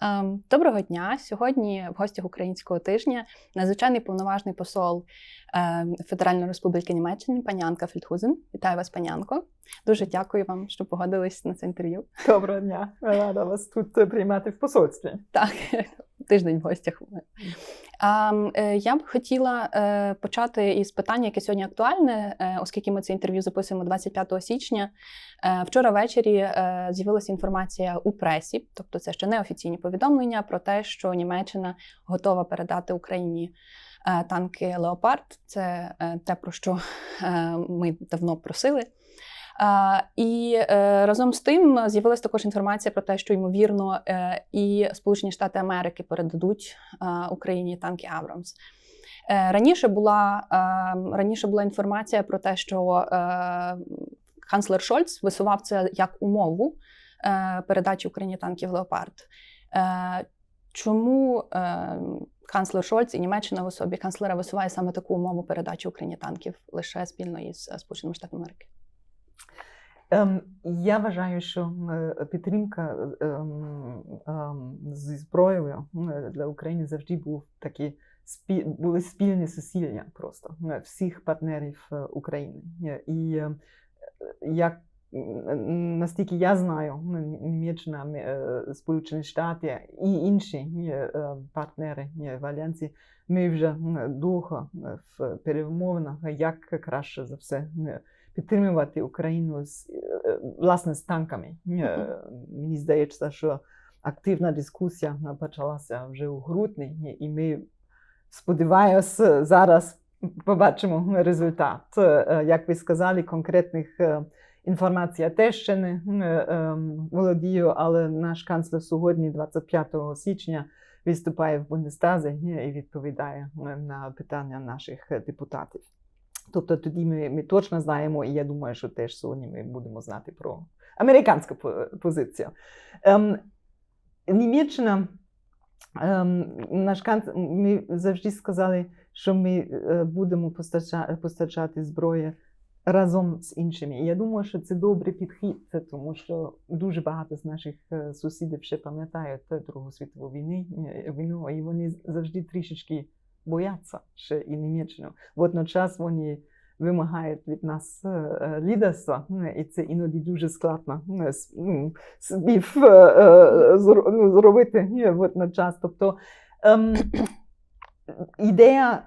Ем, Доброго дня! Сьогодні в гостях українського тижня надзвичайний повноважний посол ем, Федеральної Республіки Німеччини, панянка Фельдхузен. Вітаю вас, панянко. Дуже дякую вам, що погодились на це інтерв'ю. Доброго дня, рада вас тут е, приймати в посольстві. Так, тиждень в гостях. Е, я б хотіла е, почати із питання, яке сьогодні актуальне, е, оскільки ми це інтерв'ю записуємо 25 січня. Вчора ввечері з'явилася інформація у пресі, тобто це ще не офіційні повідомлення про те, що Німеччина готова передати Україні танки Леопард. Це те, про що ми давно просили. І е, разом з тим з'явилася також інформація про те, що ймовірно е, і Сполучені Штати Америки передадуть Україні танки Абрамс. Е, раніше була раніше була інформація про те, що канцлер Шольц висував це як умову передачі Україні танків Леопард. Чому канцлер Шольц і Німеччина в особі канцлера висуває саме таку умову передачі Україні танків лише спільно із Сполученими Штатами Америки? Я вважаю, що е, підтримка зі зброєю е, для України завжди був такі були спільні зусилля просто всіх партнерів е, України. Е, І е, як м, наскільки я знаю, Німеччина, Сполучені Штати і інші партнери в Альянсі, ми вже довго в перемовинах, як краще за все підтримувати Україну з е, власне з танками. Е, Мені здається, що активна дискусія почалася вже у грудні, і ми сподіваюся, зараз побачимо результат. Е, Як ви сказали, конкретних е, інформацій я теж ще не е, ем, володію, але наш канцлер сьогодні, 25 січня, виступає в Бундестазі і відповідає е, на питання наших е, депутатів. Тобто тоді ми, ми точно знаємо, і я думаю, що теж сьогодні ми будемо знати про американську позицію. Ем, Німеччина, ем, наш канцлер, ми завжди сказали, що ми е, будемо постача, постачати зброю разом з іншими. І я думаю, що це добрий підхід, тому що дуже багато з наших е, сусідів ще пам'ятають Другу світову е, війну, і вони завжди трішечки бояться ще і Німеччину. Водночас вони вимагають від нас е, е, лідерства, і це іноді дуже складно е, ну, спів е, ну, зробити водночас. Тобто ем, ідея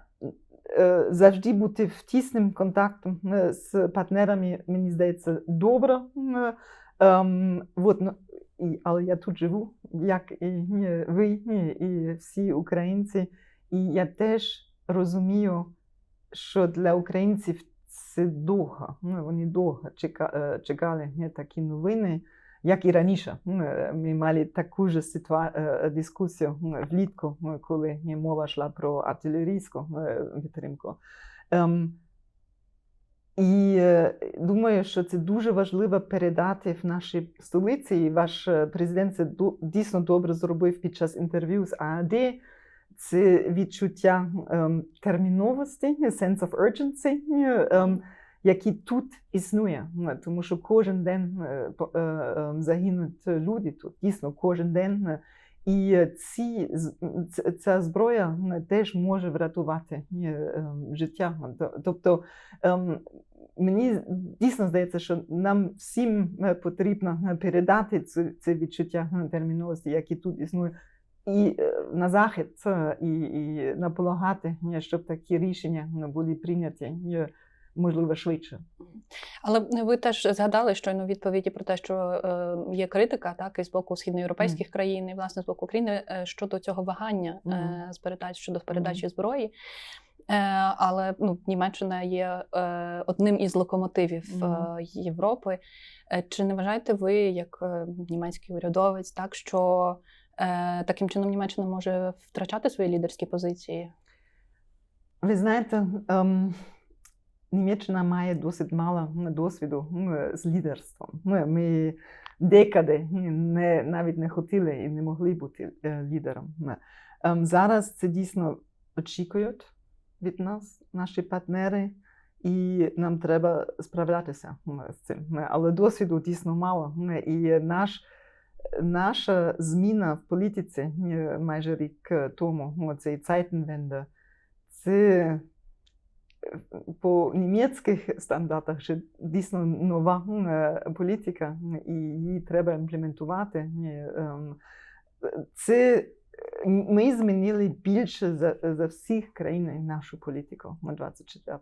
завжди бути в тісним контактом з партнерами, мені здається, добра. Е, ем, але я тут живу, як і ви, і всі українці. І я теж розумію, що для українців це довго. Ну, вони довго е, чекали е, такі новини, як і раніше. Е, Ми мали таку ж е, дискусію влітку, коли мова йшла про артилерійську підтримку. Ем, І думаю, що це дуже важливо передати в нашій столиці. І ваш президент це дійсно добре зробив під час інтерв'ю з АРД. Це відчуття ем, терміновості, sense of urgency, ем, який тут існує. Ну, Тому що кожен день е, е, е, загинуть люди тут, дійсно кожен день. е, І ці, ця зброя е, теж може врятувати е, ем, життя. Тобто ем, мені дійсно здається, що нам всім е, потрібно е, передати це, відчуття е, терміновості, яке тут існує, і е, на захід, е, і, і наполягати, е, щоб такі рішення е, були прийняті е, можливо швидше. Але ви теж згадали щойно відповіді про те, що е, є критика, так і з боку східноєвропейських країн, і власне з боку України е, щодо цього вагання е, з передач щодо передачі зброї. Е, але ну, Німеччина є е, одним із локомотивів е, Європи. Е, чи не вважаєте ви, як е, німецький урядовець, так що е, таким чином Німеччина може втрачати свої лідерські позиції? Ви знаєте, ем, Німеччина має досить мало досвіду з лідерством. Ми, ми декади не, навіть не хотіли і не могли бути е, лідером. Ем, зараз це дійсно очікують від нас, наші партнери, і нам треба справлятися з цим. Але досвіду дійсно мало. І наш наша зміна в політиці е, майже рік е, тому, цей Zeitenwende, це е, по німецьких стандартах ще дійсно нова політика, і її треба імплементувати. Ем, Це ми змінили більше за, за всіх країн нашу політику 24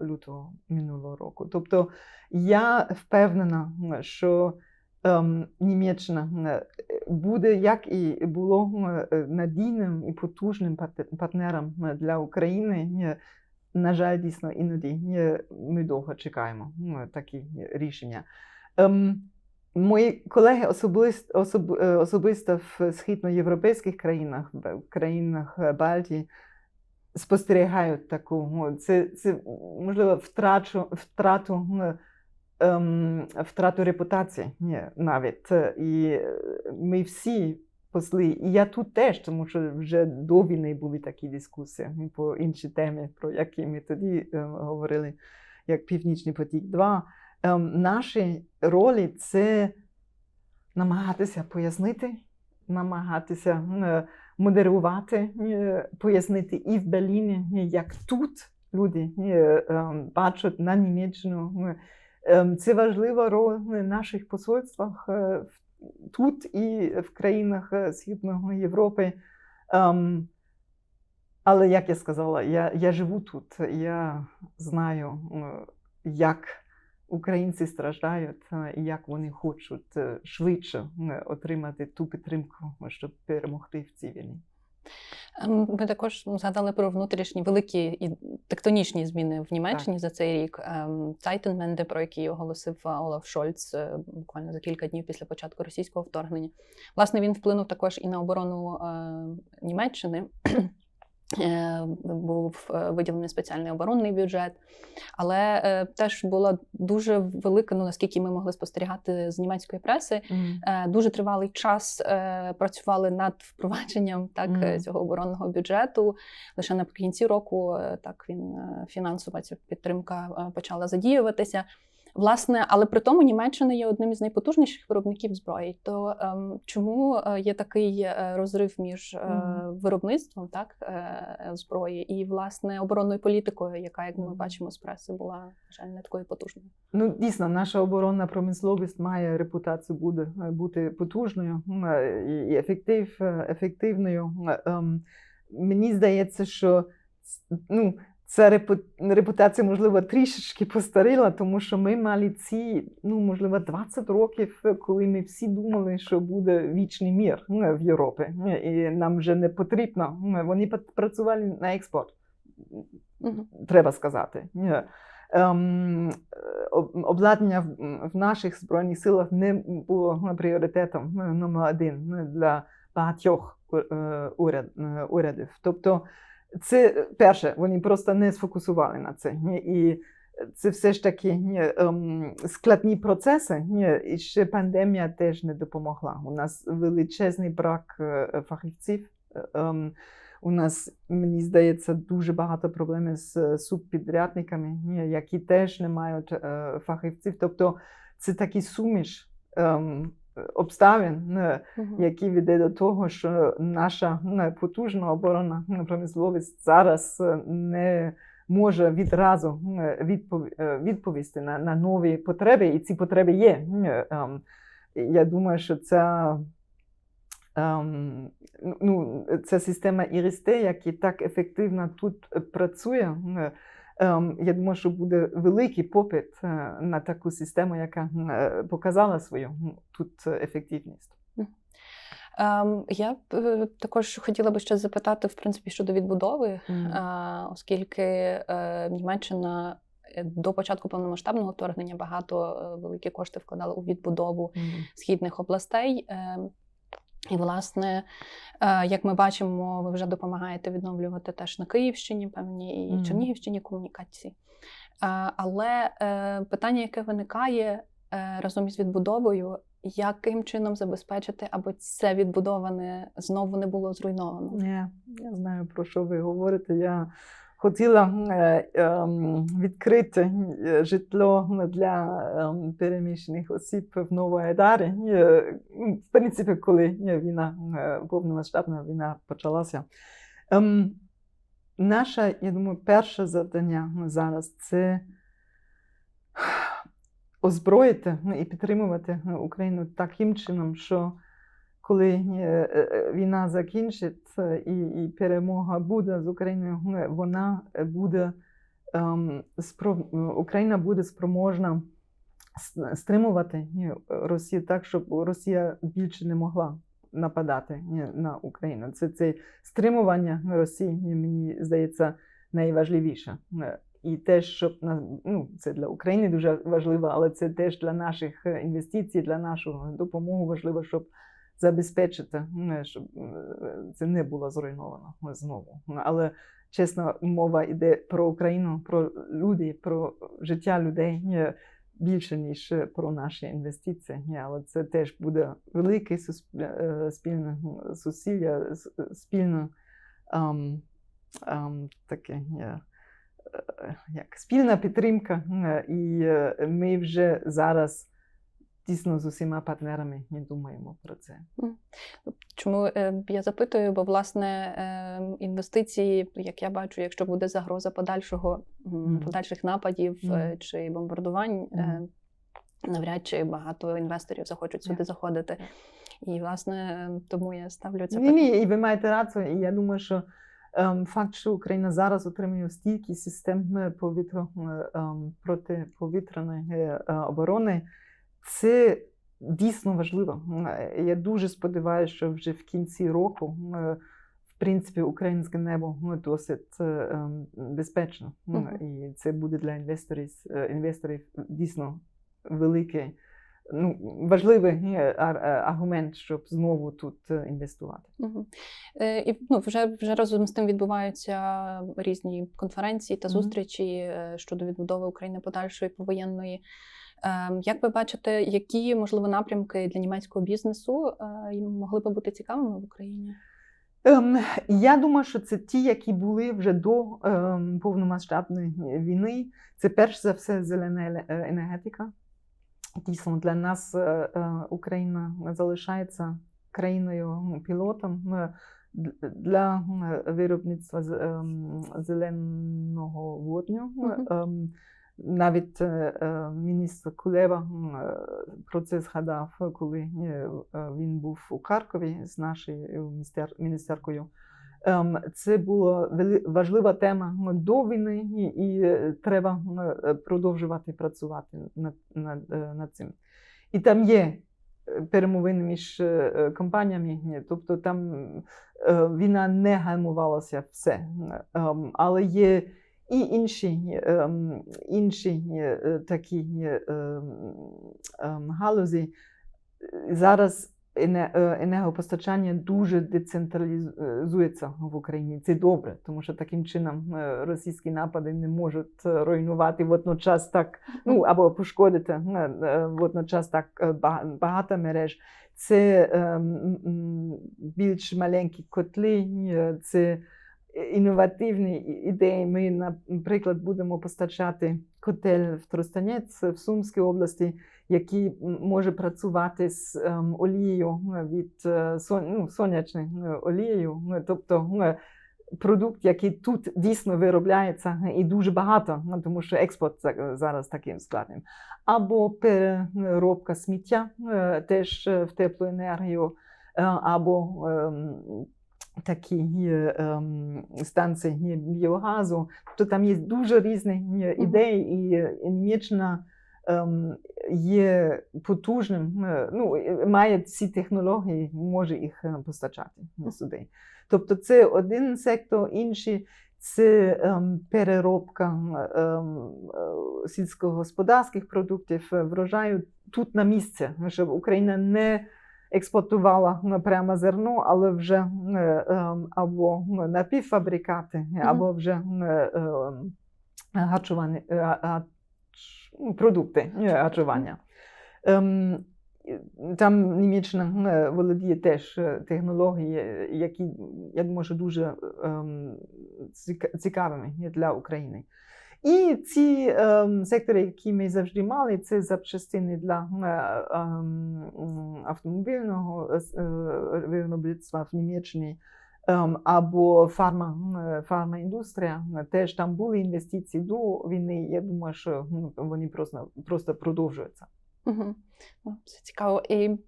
лютого минулого року. Тобто я впевнена, що Німеччина е, буде, як і було е, надійним і потужним партнером е, для України. На жаль, дійсно, іноді ми довго чекаємо е, такі рішення. Ем, Мої колеги особисто, особ, особисто в східноєвропейських країнах, в країнах Балтії, спостерігають таку. ну, Це, це можливо втрачу, втрату, ем, втрату репутації ні, навіть. І е, ми всі посли, і я тут теж, тому що вже до війни були такі дискусії по інші теми, про які ми тоді е, говорили, як Північний потік 2 ем, наші ролі це намагатися пояснити, намагатися е, модерувати, е, пояснити і в Берліні, як тут люди ем, бачать на Німеччину. Ем, Це важлива роль наших посольствах е, тут і в країнах е, Східної Європи. Ем, Але як я сказала, я, я живу тут, я знаю, е, як українці страждають і як вони хочуть швидше отримати ту підтримку, щоб перемогти в цій війні. Ем, Ми також згадали про внутрішні великі і тектонічні зміни в Німеччині за цей рік. Цайтенменде, про які оголосив е, Олаф Шольц е, буквально за кілька днів після початку російського вторгнення. Власне, він вплинув також і на оборону е, Німеччини. Е, Був е, виділений спеціальний оборонний бюджет, але е, теж була дуже велика, ну наскільки ми могли спостерігати з німецької преси, Е, дуже тривалий час е, працювали над впровадженням так е, цього оборонного бюджету. Лише наприкінці року так він фінансова ця підтримка почала задіюватися. Власне, але при тому Німеччина є одним із найпотужніших виробників зброї. То ем, чому е, є такий е, розрив між е, виробництвом так е, зброї і власне оборонною політикою, яка, як ми бачимо з преси, була на жаль не такою потужною? Ну, дійсно, наша оборонна промисловість має репутацію буде, е, бути потужною е, і ефектив, е, ефективною. Е, ем, Мені здається, що ну, ця репутація, можливо, трішечки постаріла, тому що ми мали ці, ну, можливо, 20 років, коли ми всі думали, що буде вічний мір в Європі. І нам вже не потрібно. Вони працювали на експорт треба сказати. Ем, об- обладнання в, наших збройних силах не було ну, пріоритетом ну, номер один ну, для багатьох е, е, урядів. Тобто, це перше, вони просто не сфокусували на це. І це все ж таки ем, складні процеси, ні, і ще пандемія теж не допомогла. У нас величезний брак е, фахівців. Е, ем, у нас, мені здається, дуже багато проблем з е, субпідрядниками, які теж не мають е, фахівців. Тобто це такий суміш ем, обставин, е, які веде до того, що наша е, потужна оборонна е, промисловість зараз е, не може відразу е, відпов- відповісти на, на нові потреби, і ці потреби є. Ем, Я думаю, що ця Ем, ну, ця система ІРСТ, яка так ефективно тут працює, я думаю, що буде великий попит е, на таку систему, яка е, показала свою тут ефективність. Ем, я б е, також хотіла би ще запитати, в принципі, щодо відбудови, е, оскільки Німеччина до початку повномасштабного вторгнення багато великі кошти вкладала у відбудову східних областей. І, власне, е, як ми бачимо, ви вже допомагаєте відновлювати теж на Київщині, певні і. Чернігівщині комунікації. Е, Але е, питання, яке виникає разом із відбудовою, яким чином забезпечити, аби це відбудоване знову не було зруйновано? Я, я знаю, про що ви говорите. Я хотіла е, ем, відкрити е, житло для ем, переміщених осіб в Новоайдарі. Е, В принципі, коли війна, повномасштабна війна почалася. Ем, Наше, я думаю, перше завдання зараз це озброїти і підтримувати Україну таким чином, що коли е, е, війна закінчить е, і, і перемога буде з Україною, е, вона буде ем, спро- Україна буде спроможна стримувати е, Росію так, щоб Росія більше не могла нападати е, на Україну. Це, це стримування Росії, е, мені здається, найважливіше. Е, І те, щоб ну, це для України дуже важливо, але це теж для наших е, інвестицій, для нашої допомоги важливо, щоб забезпечити, е, щоб е, це не було зруйновано знову. Але чесно, мова йде про Україну, про людей, про життя людей е, більше, ніж про наші інвестиції. Е, Але це теж буде велике спільне зусилля, спільне таке. Як спільна підтримка, і ми вже зараз дійсно з усіма партнерами не думаємо про це. Чому е, я запитую? Бо власне е, інвестиції, як я бачу, якщо буде загроза подальшого подальших нападів Мгм. чи бомбардувань, Мгм. навряд чи багато інвесторів захочуть сюди Так. заходити. І власне тому я ставлю це Ні, ні, і ви маєте рацію. І я думаю, що ем, факт, що Україна зараз отримує стільки систем повітря, ем, протиповітряної оборони, це дійсно важливо. Е, Я дуже сподіваюся, що вже в кінці року. е, В принципі, українське небо ну, досить е, ем, безпечно. Ну. І це буде для інвесторів, е, інвесторів дійсно великий, ну, важливий ар- аргумент, щоб знову тут інвестувати. Е, І ну, вже, вже разом з тим відбуваються різні конференції та зустрічі е, щодо відбудови України подальшої повоєнної. Ем, Як ви бачите, які можливо напрямки для німецького бізнесу е, могли би бути цікавими в Україні? Ем, я думаю, що це ті, які були вже до ем, повномасштабної війни. Це перш за все зелена е, енергетика. Дійсно, для нас е, Україна залишається країною пілотом для виробництва зеленого водню. Навіть е, е, міністр Кулеба е, про це згадав, коли він був у Харкові з нашою міністеркою. Ем, Це була важлива тема до війни, і, треба продовжувати працювати над, над, над цим. І там є перемовини між компаніями, тобто там війна не гальмувалася все. Ем, Але є і інші, ем, інші е, такі ем, ем, галузі. Зараз е, енергопостачання дуже децентралізується в Україні. Це добре, тому що таким чином е, російські напади не можуть руйнувати водночас так, ну або пошкодити водночас так багато мереж. Це більш маленькі котли, це інновативні ідеї. Ми, наприклад, будемо постачати котель в Тростанець в Сумській області, який може працювати з ем, олією е, від е, ну, сонячною е, олією, тобто продукт, який тут дійсно виробляється і дуже багато, тому що експорт зараз таким складним. Або переробка сміття теж в теплу енергію, або ем, такі е, ем, станції біогазу. То там є дуже різні е, ідеї, і Німеччина ем, є потужним, е, ну, має ці технології, може їх постачати сюди. Тобто це один сектор, інший це ем, переробка сільськогосподарських продуктів, врожаю тут на місце, щоб Україна не експортувала прямо зерно, але вже е, ем, або напівфабрикати, або вже е, ем, е, ну, продукти харчування. Ем, там Німеччина володіє теж технології, які, я думаю, що дуже цікавими для України. І ці е, сектори, які ми завжди мали, це запчастини для е, е, автомобільного е, виробництва в Німеччині. Ем, або фарма, е, фармаіндустрія, теж там були інвестиції до війни. Я думаю, що ну, вони просто, просто продовжуються. Угу. Це цікаво. І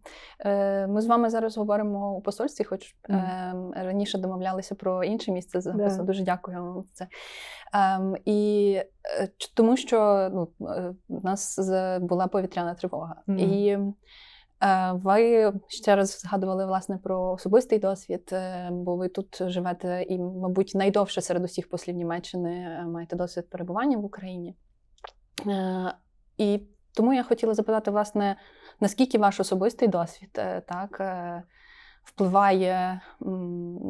е, ми з вами зараз говоримо у посольстві, хоч е, раніше домовлялися про інше місце запису. Да. Дуже дякую вам за це. Ем, і е, тому що ну, е, в нас була повітряна тривога. Мгм. І е, ви ще раз згадували власне про особистий досвід, е, бо ви тут живете і, мабуть, найдовше серед усіх послів Німеччини е, маєте досвід перебування в Україні. Е, і тому я хотіла запитати, власне, наскільки ваш особистий досвід е, так, е, впливає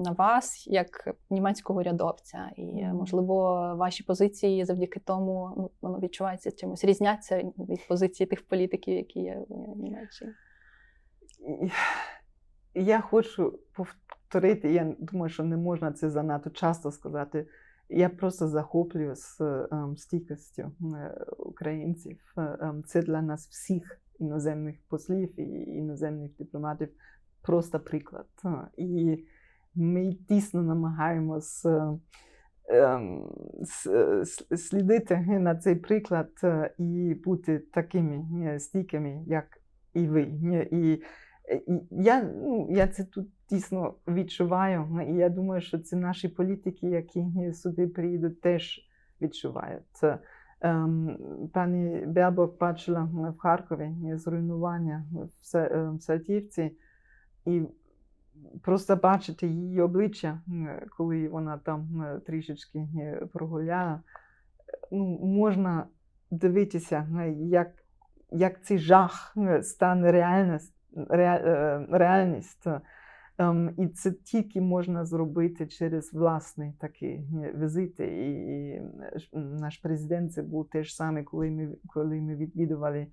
на вас як німецького урядовця, і, е, можливо, ваші позиції завдяки тому ну, воно відчувається чимось різняться від позиції тих політиків, які є в Німеччині. Я хочу повторити, я думаю, що не можна це занадто часто сказати. Я просто захоплююсь ем, стійкістю е, українців. Е, ем, Це для нас всіх іноземних послів і іноземних дипломатів просто приклад. Е, І ми дійсно намагаємось е, ем, слідити на цей приклад і бути такими стійкими, як і ви. І Я, ну, я це тут дійсно відчуваю. І я думаю, що це наші політики, які сюди приїдуть, теж відчувають. Ем, пані Бябок бачила в Харкові е, зруйнування в Са- е, в Салтівці, і просто бачити її обличчя, е, коли вона там е, трішечки е, прогуляла, ну, можна дивитися, е, як, як цей жах е, стане реальність ре- е, реальність. Ем, І це тільки можна зробити через власні такі е, візити. І, ж- наш президент це був теж саме, коли ми, коли ми відвідували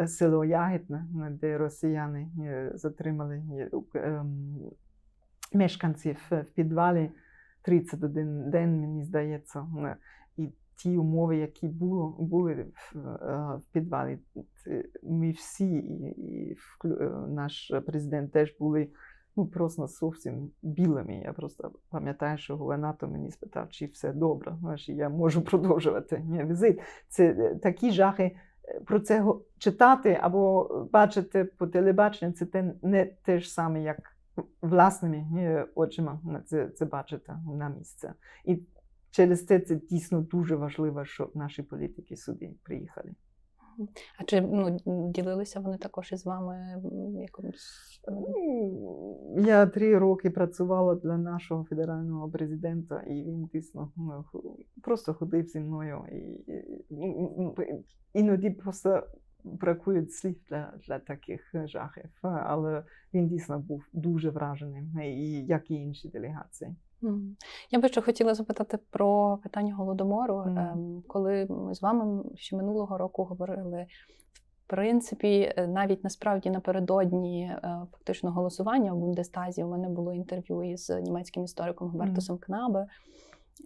е, село Ягідне, е, де росіяни е, затримали е, ем, мешканців е, в підвалі 31 день, мені здається. Е, І ті умови, які було, були в, е, підвалі, ми всі, і, е, наш президент теж були ну, просто зовсім білими. Я просто пам'ятаю, що губернатор мені спитав, чи все добре, знаєш, я можу продовжувати Ні, візит. Це е, такі жахи. е, Про це читати або бачити по телебаченню, це те, не те ж саме, як власними е, очима це, це бачити на місце. І через це це дійсно дуже важливо, щоб наші політики сюди приїхали. А чи ну, ділилися вони також із вами якомусь? Я три роки працювала для нашого федерального президента, і він дійсно ну, просто ходив зі мною. І, і, іноді просто бракує слів для, для таких жахів. Але він дійсно був дуже враженим, і як і інші делегації. Я би ще хотіла запитати про питання голодомору. Ем, Коли ми з вами ще минулого року говорили, в принципі, е, навіть насправді напередодні е, фактично голосування в Бундестазі у мене було інтерв'ю із німецьким істориком Губертусом Кнабе.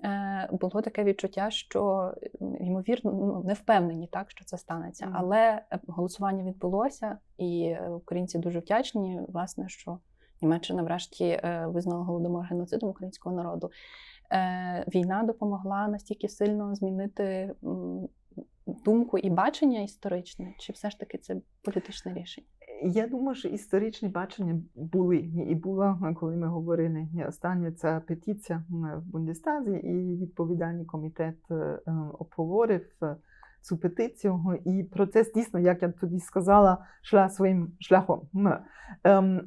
Е, Було таке відчуття, що ймовірно ну, не впевнені, так що це станеться. Мгм. Але голосування відбулося, і українці дуже вдячні, власне, що Німеччина врешті визнала голодомор геноцидом українського народу. Війна допомогла настільки сильно змінити думку і бачення історичне, чи все ж таки це політичне рішення? Я думаю, що історичні бачення були. І була, коли ми говорили остання ця петиція в Бундестазі, і відповідальний комітет е, е, обговорив е, цю петицію. І процес дійсно, як я тоді сказала, йшла своїм шляхом. Ем,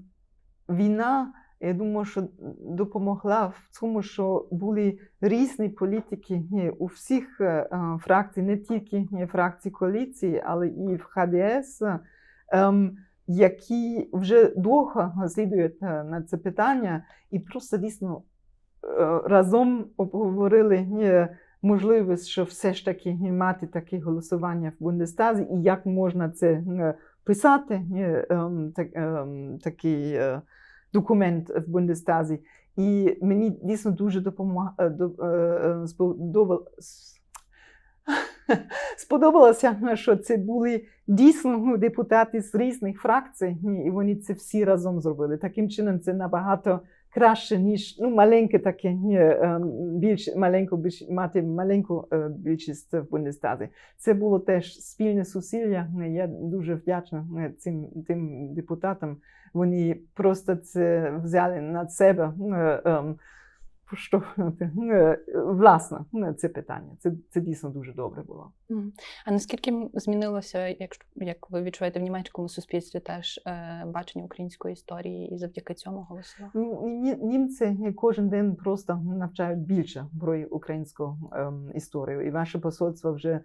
Війна, я думаю, що допомогла в цьому, що були різні політики у всіх е, е, фракцій, не тільки фракції коаліції, але і в ХДС. ем, які вже довго слідують е, на це питання, і просто дійсно разом обговорили можливість, що все ж таки мати таке голосування в Бундестазі, і як можна це писати ем, ем, такий документ в Бундестазі. І мені дійсно дуже допомагає сподобалося, що це були дійсно депутати з різних фракцій, і вони це всі разом зробили. Таким чином, це набагато краще, ніж ну, маленьке таке, більш маленьку більш мати маленьку е, більшість в Бундестазі. Це було теж спільне зусилля. Я дуже вдячна е, цим тим депутатам. Вони просто це взяли на себе. е, ем, поштовхнути е, власне е, це питання. Це, це дійсно дуже добре було. А наскільки змінилося, якщо як ви відчуваєте в німецькому суспільстві теж е, бачення української історії і завдяки цьому голосували? Ну, ні- Німці кожен день просто навчають більше про українську ем, історію, і ваше посольство вже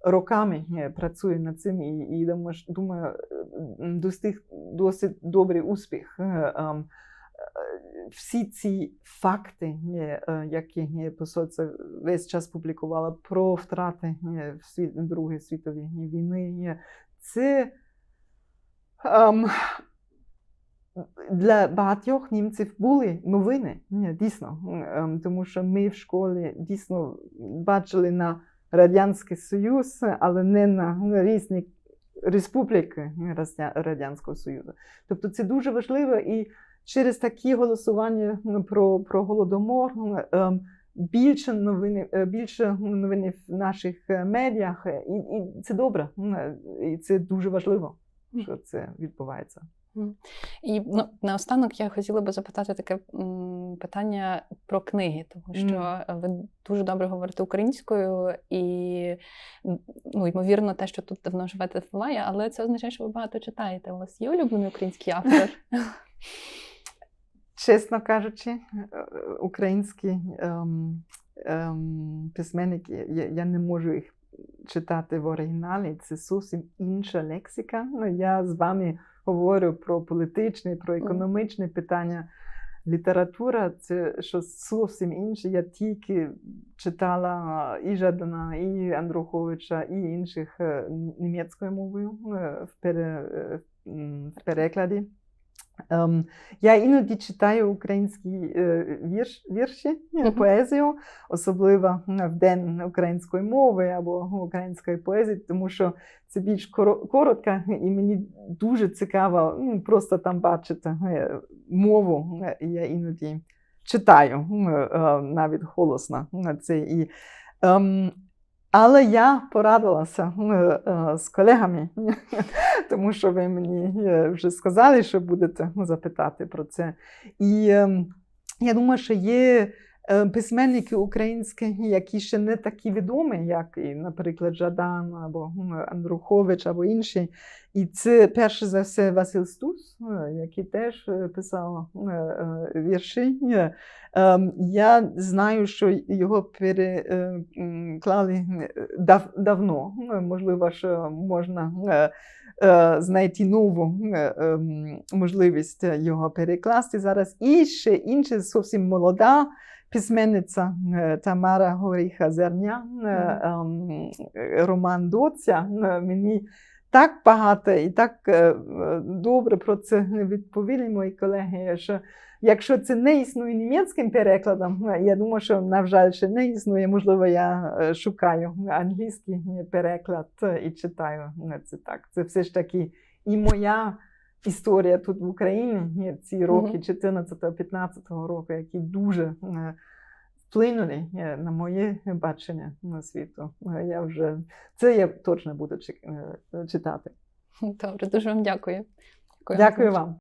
роками працює над цим, і, і думаю, достиг досить добрий успіх. Е, ем, е, Всі ці факти, е, які посольство весь час публікувало про втрати в Другої світової війни, це ем, для багатьох німців були новини, дійсно, Ем, тому що ми в школі дійсно бачили на Радянський Союз, але не на різні республіки Радя- Радянського Союзу. Тобто це дуже важливо і через такі голосування про, про голодомор ем, більше новини, е, більше новини в наших е, медіях, е, і, і це добре, і це дуже важливо, що це відбувається. І ну, наостанок я хотіла би запитати таке питання про книги, тому що ви дуже добре говорите українською, і ну, ймовірно, те, що тут давно живете, впливає, але це означає, що ви багато читаєте. У вас є улюблений український автор? Чесно кажучи, е, українські ем, ем, письменники, я, я не можу їх читати в оригіналі. Це зовсім інша лексика. Ну, Я з вами говорю про політичні, про економічні питання. Література це щось зовсім інше. Я тільки читала і Жадана, і Андруховича, і інших е, німецькою мовою е, е, в перекладі. Ем, я іноді читаю українські е, вірш, вірші, е, поезію, особливо в день української мови або української поезії, тому що це більш коро- коротко, і мені дуже цікаво ну, просто там бачити е, мову. Е, Я іноді читаю е, навіть голосно е, це. І, ем, але я порадилася е, е, з колегами, тому що ви мені е, вже сказали, що будете запитати про це. І ем, я думаю, що є письменники українські, які ще не такі відомі, як, наприклад, Жадан або Андрухович, або інші. І це перше за все Василь Стус, е, який теж е, писав е, е, вірші. Е, Ем, Я знаю, що його переклали дав, давно. Е, Можливо, що можна е, е, знайти нову е, ем, можливість його перекласти зараз. І ще інша зовсім молода письменниця е, Тамара Горіха Зерня, е, ем, е, роман Доця. Мені так багато і так добре про це відповіли мої колеги, що Якщо це не існує німецьким перекладом, я думаю, що, на жаль, ще не існує. Можливо, я шукаю англійський переклад і читаю це так. Це все ж таки і моя історія тут в Україні, ці роки 14-15 року, які дуже е, вплинули е, на моє бачення на світу. Е, Я вже це я точно буду читати. Добре, дуже вам дякую. Дякую вам.